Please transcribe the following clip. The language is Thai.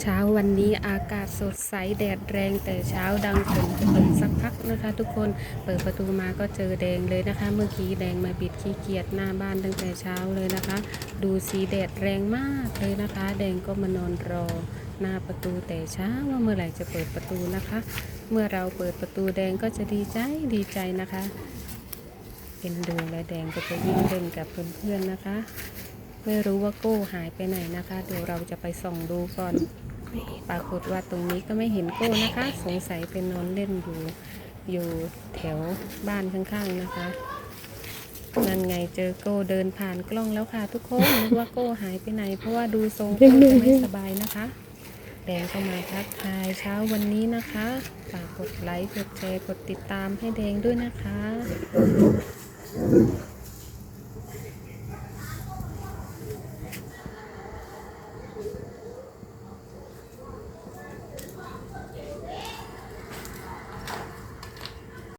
เช้าวันนี้อากาศสดใสแดดแรงแต่เช้าดังฝนจะตกสักพักนะคะ ทุกคนเปิดประตูมาก็เจอแดงเลยนะคะ เมื่อกี้แดงมาบิดขี้เกียจหน้าบ้านตั้งแต่เช้าเลยนะคะ ดูสีแดดแรงมากเลยนะคะ แดงก็มานอนรอหน้าประตูแต่เช้าว่าเมื่อไหร่จะเปิดประตูนะคะ เมื่อเราเปิดประตูแดงก็จะดีใจดีใจนะคะ เป็นดูและแดงก็จะยิ่งเล่นกับเพื่อนๆนะคะ ไม่รู้ว่าโก้หายไปไหนนะคะ เดี๋ยวเราจะไปส่องดูก่อน ปรากฏว่าตรงนี้ก็ไม่เห็นโก้นะคะ สงสัยเป็นนอนเล่นอยู่อยู่แถวบ้านข้างๆนะคะนั่นไงเจอโก้เดินผ่านกล้องแล้วค่ะ ทุกคนนึกว่าโก้หายไปไหน เพราะว่าดูทรงโก้จะไม่สบายนะคะแดงก็มาทักทายเช้าวันนี้นะคะฝากกดไลค์กดแชร์กดติดตามให้แดงด้วยนะคะ